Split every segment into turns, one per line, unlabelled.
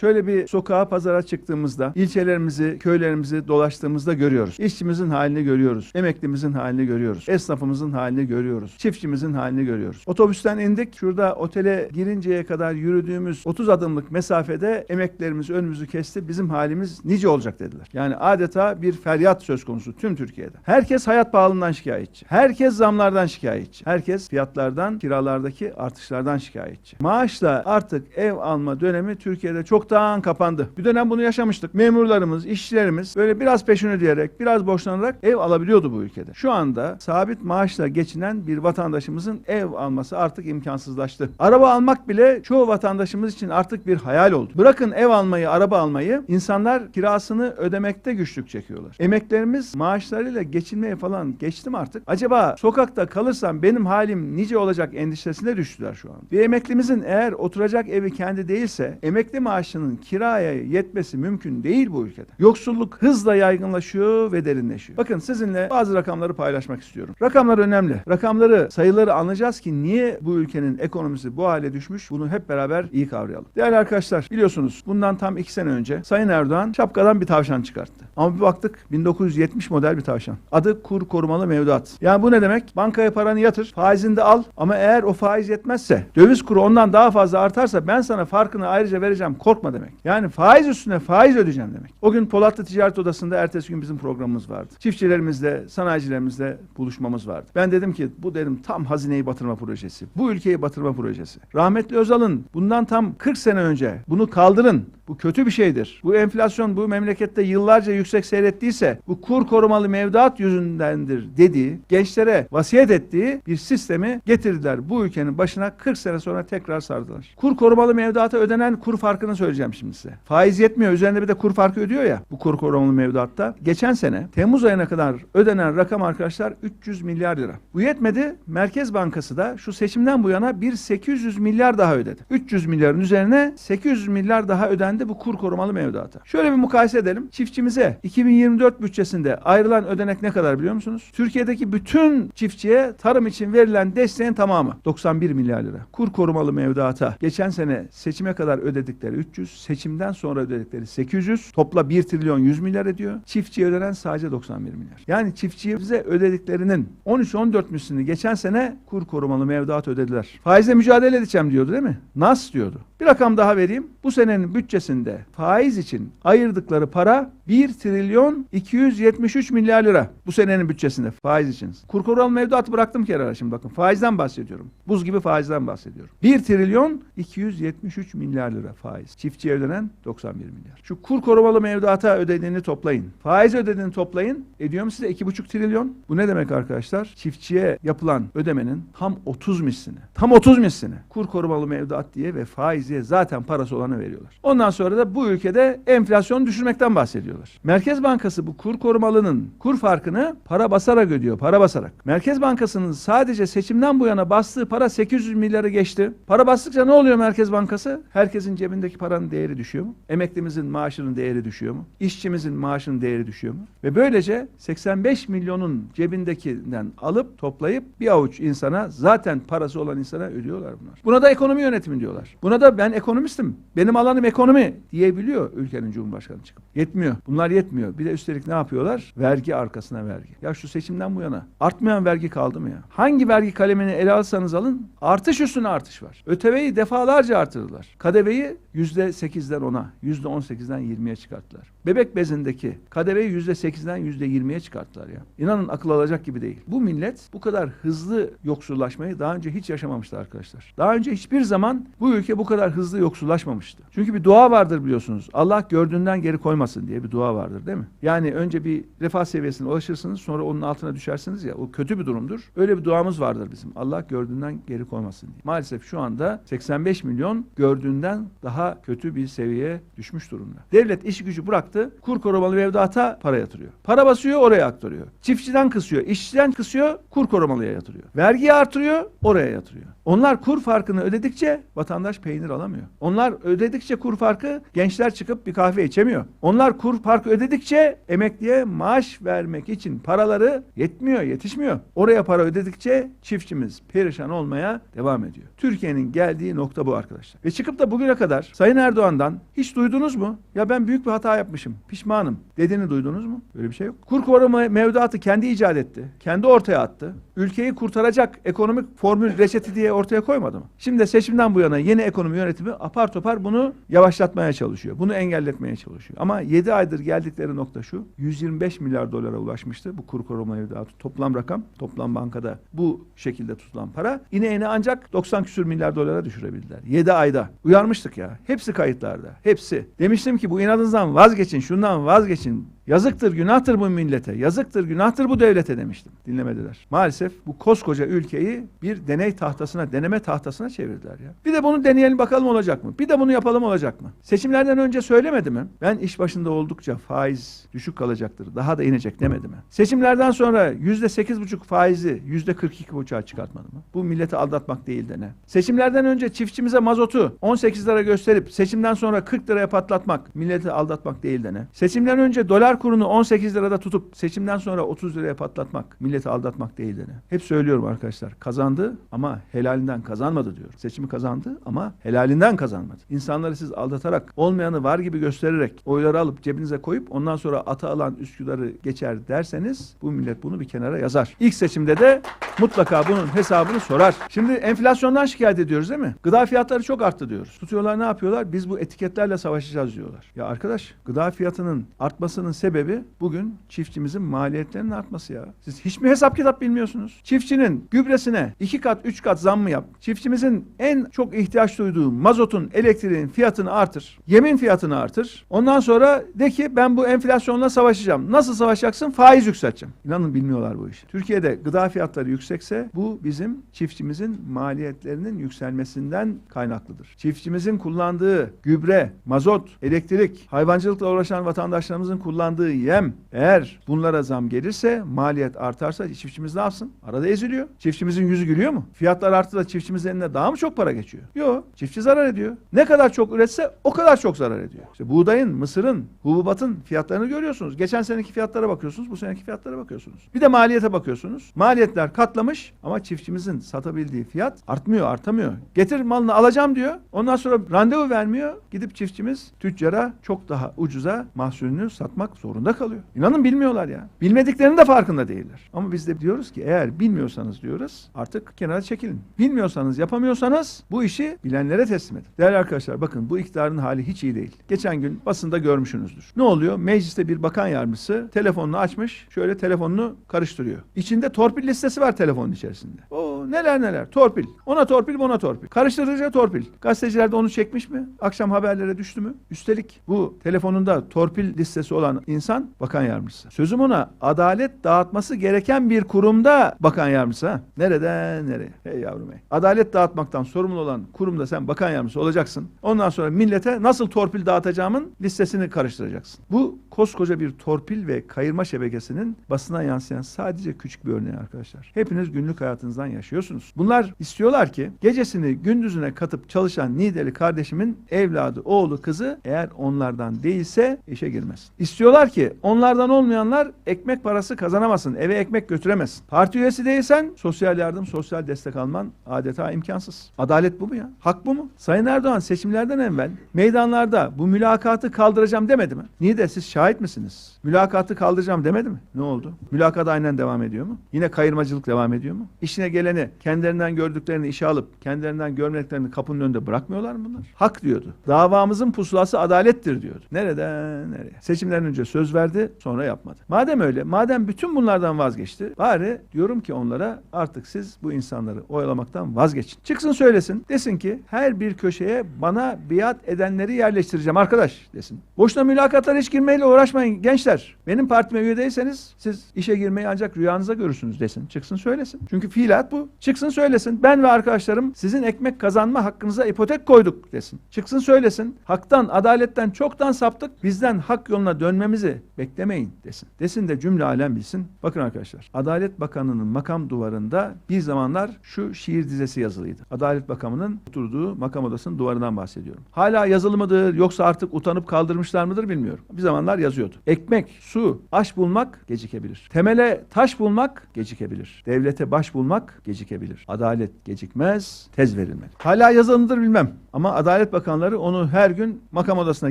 Şöyle bir sokağa pazara çıktığımızda ilçelerimizi, köylerimizi dolaştığımızda görüyoruz. İşçimizin halini görüyoruz. Emeklimizin halini görüyoruz. Esnafımızın halini görüyoruz. Çiftçimizin halini görüyoruz. Otobüsten indik. Şurada otele girinceye kadar yürüdüğümüz 30 adımlık mesafede emeklerimiz önümüzü kesti. Bizim halimiz nice olacak dediler. Yani adeta bir feryat söz konusu tüm Türkiye'de. Herkes hayat pahalılığından şikayetçi. Herkes zamlardan şikayetçi. Herkes fiyatlardan, kiralardaki artışlardan şikayetçi. Maaşla artık ev alma dönemi Türkiye'de çoktan kapandı. Bir dönem bunu yaşamıştık. Memurlarımız, işçilerimiz böyle biraz peşin ödeyerek, biraz borçlanarak ev alabiliyordu bu ülkede. Şu anda sabit maaşla geçinen bir vatandaşımızın ev alması artık imkansızlaştı. Araba almak bile çoğu vatandaşımız için artık bir hayal oldu. Bırakın ev almayı, araba almayı, insanlar kirasını ödemekte güçlük çekiyorlar. Emeklerimiz maaşlarıyla geçinmeye falan geçti mi artık? Acaba sokakta kalırsam benim halim nice olacak endişesine düştüler şu an. Bir emeklimizin eğer oturacak evi kendi değilse emekli maaşının kiraya yetmesi mümkün değil bu ülkede. Yoksulluk hızla yaygınlaşıyor ve derinleşiyor. Bakın sizinle bazı rakamları paylaşmak istiyorum. Rakamlar önemli. Rakamları, sayıları anlayacağız ki niye bu ülkenin ekonomisi bu hale düşmüş bunu hep beraber iyi kavrayalım. Değerli arkadaşlar biliyorsunuz bundan tam iki sene önce Sayın Erdoğan şapkadan bir tavşan çıkarttı. Ama bir baktık 1970 model bir tavşan. Adı kur korumalı mevduat. Yani bu ne demek? Bankaya paranı yatır, faizini de al ama eğer o faiz yetmezse, döviz kuru ondan daha fazla artarsa ben sana farkını ayrıca vereceğim korkma demek. Yani faiz üstüne faiz ödeyeceğim demek. O gün Polatlı Ticaret Odası'nda ertesi gün bizim programımız vardı. Çiftçilerimizle, sanayicilerimizle buluşmamız vardı. Ben dedim ki bu dedim tam hazineyi batırma projesi. Bu ülkeyi batırma projesi. Rahmetli Özal'ın bundan tam 40 sene önce bunu kaldırın. Bu kötü bir şeydir. Bu enflasyon bu memlekette yıllarca yüksek seyrettiyse bu kur korumalı mevduat yüzündendir dediği, gençlere vasiyet ettiği bir sistemi getirdiler. Bu ülkenin başına 40 sene sonra tekrar sardılar. Kur korumalı mevduata ödenen kur farkını söyleyeceğim şimdi size. Faiz yetmiyor. Üzerinde bir de kur farkı ödüyor ya bu kur korumalı mevduatta. Geçen sene Temmuz ayına kadar ödenen rakam arkadaşlar 300 milyar lira. Bu yetmedi. Merkez Bankası da şu seçimden bu yana bir 800 milyar daha ödedi. 300 milyarın üzerine 800 milyar daha ödendi bu kur korumalı mevduata. Şöyle bir mukayese edelim. Çiftçimize 2024 bütçesinde ayrılan ödenek ne kadar biliyor musunuz? Türkiye'deki bütün çiftçiye tarım için verilen desteğin tamamı 91 milyar lira. Kur korumalı mevduata geçen sene seçime kadar ödedikleri 300, seçimden sonra ödedikleri 800, topla 1 trilyon 100 milyar ediyor. Çiftçiye ödenen sadece 91 milyar. Yani çiftçimize ödediklerinin 13-14 mislini geçen sene kur korumalı mevduat ödediler. Faizle mücadele edeceğim diyordu değil mi? Nas diyordu. Bir rakam daha vereyim. Bu senenin bütçesinde faiz için ayırdıkları para 1 trilyon 273 milyar lira. Bu senenin bütçesinde faiz için. Kur korumalı mevduatı bıraktım kenara şimdi bakın. Faizden bahsediyorum. Buz gibi faizden bahsediyorum. 1 trilyon 273 milyar lira faiz. Çiftçiye ödenen 91 milyar. Şu kur korumalı mevduata ödediğini toplayın. Faiz ödediğini toplayın. Ediyor mu size 2,5 trilyon? Bu ne demek arkadaşlar? Çiftçiye yapılan ödemenin tam 30 mislini. Tam 30 mislini. Kur korumalı mevduat diye ve faiz diye zaten parası olanı veriyorlar. Ondan sonra da bu ülkede enflasyonu düşürmekten bahsediyorlar. Merkez Bankası bu kur korumalının kur farkını para basarak ödüyor. Para basarak. Merkez Bankası'nın sadece seçimden bu yana bastığı para 800 milyarı geçti. Para bastıkça ne oluyor Merkez Bankası? Herkesin cebindeki paranın değeri düşüyor mu? Emeklimizin maaşının değeri düşüyor mu? İşçimizin maaşının değeri düşüyor mu? Ve böylece 85 milyonun cebindekinden alıp toplayıp bir avuç insana zaten parası olan insana ödüyorlar bunlar. Buna da ekonomi yönetimi diyorlar. Buna da ben ekonomistim. Benim alanım ekonomi diyebiliyor ülkenin cumhurbaşkanı çıkıp. Yetmiyor. Bunlar yetmiyor. Bir de üstelik ne yapıyorlar? Vergi arkasına vergi. Ya şu seçimden bu yana artmayan vergi kaldı mı ya? Hangi vergi kalemini ele alsanız alın artış üstüne artış var. ÖTV'yi defalarca artırdılar. KDV'yi yüzde sekizden ona, yüzde on sekizden yirmiye çıkarttılar. Bebek bezindeki KDV'yi yüzde sekizden yüzde yirmiye çıkarttılar ya. İnanın akıl alacak gibi değil. Bu millet bu kadar hızlı yoksullaşmayı daha önce hiç yaşamamıştı arkadaşlar. Daha önce hiçbir zaman bu ülke bu kadar hızlı yoksullaşmamıştı. Çünkü bir dua vardır biliyorsunuz. Allah gördüğünden geri koymasın diye bir dua vardır değil mi? Yani önce bir refah seviyesine ulaşırsınız sonra onun altına düşersiniz ya o kötü bir durumdur. Öyle bir duamız vardır bizim. Allah gördüğünden geri koymasın diye. Maalesef şu anda 85 milyon gördüğünden daha kötü bir seviyeye düşmüş durumda. Devlet işi gücü bıraktı. Kur korumalı mevduata para yatırıyor. Para basıyor oraya aktarıyor. Çiftçiden kısıyor, işçiden kısıyor, kur korumalıya yatırıyor. Vergiyi artırıyor, oraya yatırıyor. Onlar kur farkını ödedikçe vatandaş peynir alamıyor. Onlar ödedikçe kur farkı gençler çıkıp bir kahve içemiyor. Onlar kur farkı ödedikçe emekliye maaş vermek için paraları yetmiyor, yetişmiyor. Oraya para ödedikçe çiftçimiz perişan olmaya devam ediyor. Türkiye'nin geldiği nokta bu arkadaşlar. Ve çıkıp da bugüne kadar Sayın Erdoğan'dan hiç duydunuz mu? Ya ben büyük bir hata yapmışım, pişmanım dediğini duydunuz mu? Böyle bir şey yok. Kur koruma mevduatı kendi icat etti. Kendi ortaya attı. Ülkeyi kurtaracak ekonomik formül reçeti diye ortaya koymadı mı? Şimdi de seçimden bu yana yeni ekonomi yönetimi apar topar bunu yavaşlatmaya çalışıyor. Bunu engelletmeye çalışıyor. Ama 7 aydır geldikleri nokta şu. 125 milyar dolara ulaşmıştı bu kur koruma mevduatı. Toplam rakam, toplam bankada bu şekilde tutulan para. İne ancak 90 küsür milyar dolara düşürebildiler. 7 ayda. Uyarmıştık ya. Hepsi kayıtlarda. Hepsi. Demiştim ki bu inadınızdan vazgeçin, şundan vazgeçin. Yazıktır, günahtır bu millete. Yazıktır, günahtır bu devlete demiştim. Dinlemediler. Maalesef bu koskoca ülkeyi bir deney tahtasına, deneme tahtasına çevirdiler ya. Bir de bunu deneyelim bakalım olacak mı? Bir de bunu yapalım olacak mı? Seçimlerden önce söylemedi mi? Ben iş başında oldukça faiz düşük kalacaktır. Daha da inecek demedi mi? Seçimlerden sonra yüzde sekiz buçuk faizi yüzde kırk iki buçuğa çıkartmadı mı? Bu milleti aldatmak değil de ne? Seçimlerden önce çiftçimize mazotu 18 lira gösterip seçimden sonra 40 liraya patlatmak milleti aldatmak değil de ne? Seçimden önce dolar kurunu 18 lirada tutup seçimden sonra 30 liraya patlatmak milleti aldatmak değil de ne? Hep söylüyorum arkadaşlar. Kazandı ama helalinden kazanmadı diyor. Seçimi kazandı ama helalinden kazanmadı. İnsanları siz aldatarak olmayanı var gibi göstererek oyları alıp cebinize koyup ondan sonra ata alan Üsküdar'ı geçer derseniz bu millet bunu bir kenara yazar. İlk seçimde de mutlaka bunun hesabını sorar. Şimdi enflasyondan şikayet ediyoruz değil mi? Gıda fiyatları çok arttı diyoruz. Tutuyorlar ne yapıyorlar? Biz bu etiketlerle savaşacağız diyorlar. Ya arkadaş gıda fiyatının artmasının sebebi bugün çiftçimizin maliyetlerinin artması ya. Siz hiç mi hesap kitap bilmiyorsunuz? Çiftçinin gübresine iki kat üç kat zam mı yap? Çiftçimizin en çok ihtiyaç duyduğu mazotun, elektriğin fiyatını artır. Yemin fiyatını artır. Ondan sonra de ki ben bu enflasyonla savaşacağım. Nasıl savaşacaksın? Faiz yükselteceğim. İnanın bilmiyorlar bu işi. Türkiye'de gıda fiyatları yüksekse bu bizim çiftçimizin maliyetlerinin yükselmesinden kaynaklıdır. Çiftçimizin kullandığı gübre, mazot, elektrik, hayvancılıkla uğraşan vatandaşlarımızın kullandığı yem eğer bunlara zam gelirse maliyet artarsa çiftçimiz ne yapsın? Arada eziliyor. Çiftçimizin yüzü gülüyor mu? Fiyatlar arttı çiftçimizin eline daha mı çok para geçiyor? Yok. Çiftçi zarar ediyor. Ne kadar çok üretse o kadar çok zarar ediyor. İşte buğdayın, mısırın, hububatın fiyatlarını görüyorsunuz. Geçen seneki fiyatlara bakıyorsunuz, bu seneki fiyatlara bakıyorsunuz. Bir de maliyete bakıyorsunuz. Maliyetler katlamış ama çiftçimizin satabildiği fiyat artmıyor, artamıyor. Getir malını alacağım diyor. Ondan sonra randevu vermiyor. Gidip çiftçimiz tüccara çok daha ucuza mahsulünü satmak zorunda kalıyor. İnanın bilmiyorlar ya. Bilmediklerinin de farkında değiller. Ama biz de diyoruz ki eğer bilmiyorsanız diyoruz artık kenara çekilin. Bilmiyorsanız, yapamıyorsanız bu işi bilenlere teslim edin. Değerli arkadaşlar bakın bu iktidarın hali hiç iyi değil. Geçen gün basında görmüşsünüzdür. Ne oluyor? Mecliste bir bakan yardımcısı telefonunu açmış. Şöyle telefonunu karıştırıyor. İçinde torpil listesi var telefonun içerisinde. O neler neler. Torpil. Ona torpil, buna torpil. Karıştırıcı torpil. Gazeteciler de onu çekmiş mi? Akşam haberlere düştü mü? Üstelik bu telefonunda torpil listesi olan insan bakan yardımcısı. Sözüm ona adalet dağıtması gereken bir kurumda bakan yardımcısı. Ha? Nereden nereye? Hey yavrum hey. Adalet dağıtmaktan sorumlu olan kurumda sen bakan yardımcısı olacaksın. Ondan sonra millete nasıl torpil dağıtacağımın listesini karıştıracaksın. Bu koskoca bir torpil ve kayırma şebekesinin basına yansıyan sadece küçük bir örneği arkadaşlar. Hepiniz günlük hayatınızdan yaşıyorsunuz. Bunlar istiyorlar ki gecesini gündüzüne katıp çalışan Nideli kardeşimin evladı, oğlu, kızı eğer onlardan değilse işe girmez. İstiyorlar ki onlardan olmayanlar ekmek parası kazanamasın, eve ekmek götüremesin. Parti üyesi değilsen sosyal yardım, sosyal destek alman adeta imkansız. Adalet bu mu ya? Hak bu mu? Sayın Erdoğan seçimlerden evvel meydanlarda bu mülakatı kaldıracağım demedi mi? Niye de siz şahit misiniz? Mülakatı kaldıracağım demedi mi? Ne oldu? Mülakat aynen devam ediyor mu? Yine kayırmacılık devam ediyor mu? İşine geleni kendilerinden gördüklerini işe alıp kendilerinden görmediklerini kapının önünde bırakmıyorlar mı bunlar? Hak diyordu. Davamızın pusulası adalettir diyordu. Nereden nereye? Seçimden önce söz verdi sonra yapmadı. Madem öyle, madem bütün bunlardan vazgeçti, bari diyorum ki onlara artık siz bu insanları oyalamaktan vazgeçin. Çıksın söylesin. Desin ki her bir köşeye bana biat edenleri yerleştireceğim arkadaş desin. Boşuna mülakatlara hiç girmeyle uğraşmayın gençler. Benim partime üye değilseniz siz işe girmeyi ancak rüyanıza görürsünüz desin. Çıksın söylesin. Çünkü fiilat bu. Çıksın söylesin. Ben ve arkadaşlarım sizin ekmek kazanma hakkınıza ipotek koyduk desin. Çıksın söylesin. Haktan, adaletten çoktan saptık. Bizden hak yoluna dönmemizi beklemeyin desin. Desin de cümle alem bilsin. Bakın arkadaşlar. Adalet Bakanı'nın makam duvarında bir zamanlar şu şiir dizesi yazılıydı. Adalet Bakanı'nın oturduğu makam odasının duvarından bahsediyorum. Hala yazılı mıdır yoksa artık utanıp kaldırmışlar mıdır bilmiyorum. Bir zamanlar yazıyordu. Ekmek, su, aş bulmak gecikebilir. Temele taş bulmak gecikebilir. Devlete baş bulmak gecikebilir. Adalet gecikmez, tez verilmeli. Hala yazılı bilmem. Ama Adalet Bakanları onu her gün makam odasına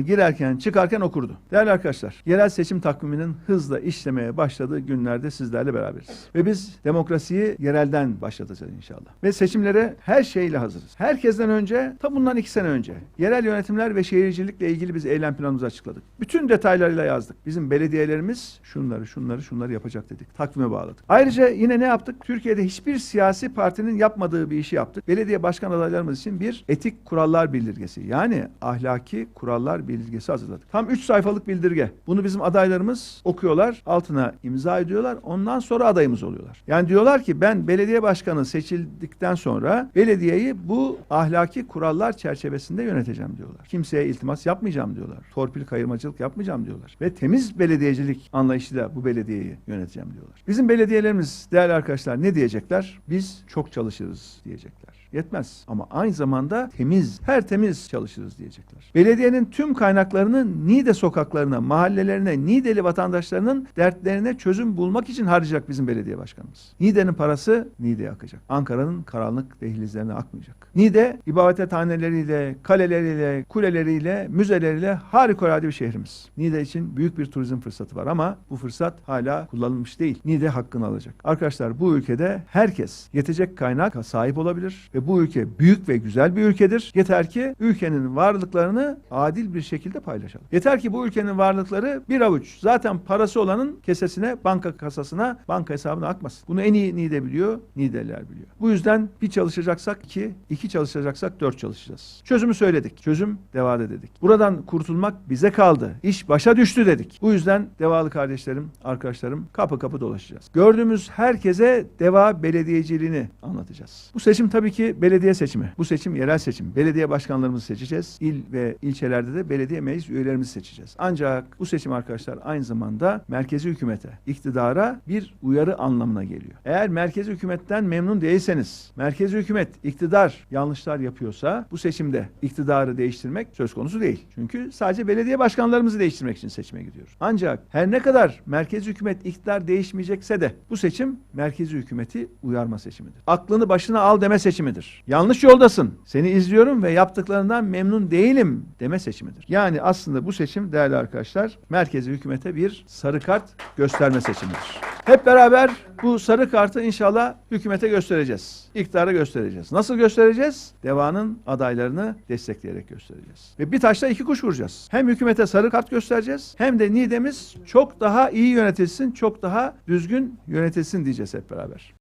girerken çıkarken okurdu. Değerli arkadaşlar, yerel seçim takviminin hızla işlemeye başladığı günlerde sizlerle beraberiz. Ve biz demokrasiyi yerelden başlatacağız inşallah. Ve seçimlere her şeyle hazırız. Herkesten önce, tam bundan iki sene önce yerel yönetimler ve şehircilikle ilgili biz eylem planımızı açıkladık. Bütün detaylarıyla yazdık. Bizim belediyelerimiz şunları, şunları, şunları yapacak dedik. Takvime bağladık. Ayrıca yine ne yaptık? Türkiye'de hiçbir siyasi partinin yapmadığı bir işi yaptık. Belediye başkan adaylarımız için bir etik kurallar bildirgesi yani ahlaki kurallar bildirgesi hazırladık. Tam 3 sayfalık bildirge. Bunu bizim adaylarımız okuyorlar, altına imza ediyorlar. Ondan sonra adayımız oluyorlar. Yani diyorlar ki ben belediye başkanı seçildikten sonra belediyeyi bu ahlaki kurallar çerçevesinde yöneteceğim diyorlar. Kimseye iltimas yapmayacağım diyorlar. Torpil kayırmacılık yapmayacağım diyorlar. Ve temiz belediyecilik anlayışıyla bu belediyeyi yöneteceğim diyorlar. Bizim belediyelerimiz değerli arkadaşlar ne diyecekler? Biz çok çalışırız diyecekler. Yetmez ama aynı zamanda temiz, her temiz çalışırız diyecekler. Belediyenin tüm kaynaklarını Niğde sokaklarına, mahallelerine, Niğdeli vatandaşlarının dertlerine çözüm bulmak için harcayacak bizim belediye başkanımız. Niğde'nin parası Niğde'ye akacak. Ankara'nın karanlık dehlizlerine akmayacak. Niğde ibadethaneleriyle, kaleleriyle, kuleleriyle, müzeleriyle harikulade bir şehrimiz. Niğde için büyük bir turizm fırsatı var ama bu fırsat hala kullanılmış değil. Niğde hakkını alacak. Arkadaşlar bu ülkede herkes yetecek kaynak sahip olabilir ve bu ülke büyük ve güzel bir ülkedir. Yeter ki ülkenin varlıklarını adil bir şekilde paylaşalım. Yeter ki bu ülkenin varlıkları bir avuç zaten parası olanın kesesine, banka kasasına, banka hesabına akmasın. Bunu en iyi Niğde biliyor, Niğdeliler biliyor. Bu yüzden bir çalışacaksak iki, iki çalışacaksak dört çalışacağız. Çözümü söyledik. Çözüm devade dedik. Buradan kurtulmak bize kaldı. İş başa düştü dedik. Bu yüzden devalı kardeşlerim, arkadaşlarım kapı kapı dolaşacağız. Gördüğümüz herkese deva belediyeciliğini anlatacağız. Bu seçim tabii ki belediye seçimi. Bu seçim yerel seçim. Belediye başkanlarımızı seçeceğiz. İl ve ilçelerde de belediye meclis üyelerimizi seçeceğiz. Ancak bu seçim arkadaşlar aynı zamanda merkezi hükümete, iktidara bir uyarı anlamına geliyor. Eğer merkezi hükümetten memnun değilseniz, merkezi hükümet, iktidar yanlışlar yapıyorsa bu seçimde iktidarı değiştirmek söz konusu değil. Çünkü sadece belediye başkanlarımızı değiştirmek için seçime gidiyoruz. Ancak her ne kadar merkezi hükümet iktidar değişmeyecekse de bu seçim merkezi hükümeti uyarma seçimidir. Aklını başına al deme seçimidir. Yanlış yoldasın. Seni izliyorum ve yaptıklarından memnun değilim deme seçimidir. Yani aslında bu seçim değerli arkadaşlar merkezi hükümete bir sarı kart gösterme seçimidir. Hep beraber bu sarı kartı inşallah hükümete göstereceğiz. İktidara göstereceğiz. Nasıl göstereceğiz? Devanın adaylarını destekleyerek göstereceğiz. Ve bir taşla iki kuş vuracağız. Hem hükümete sarı kart göstereceğiz hem de Niğde'miz çok daha iyi yönetilsin, çok daha düzgün yönetilsin diyeceğiz hep beraber.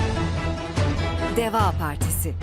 Deva Partisi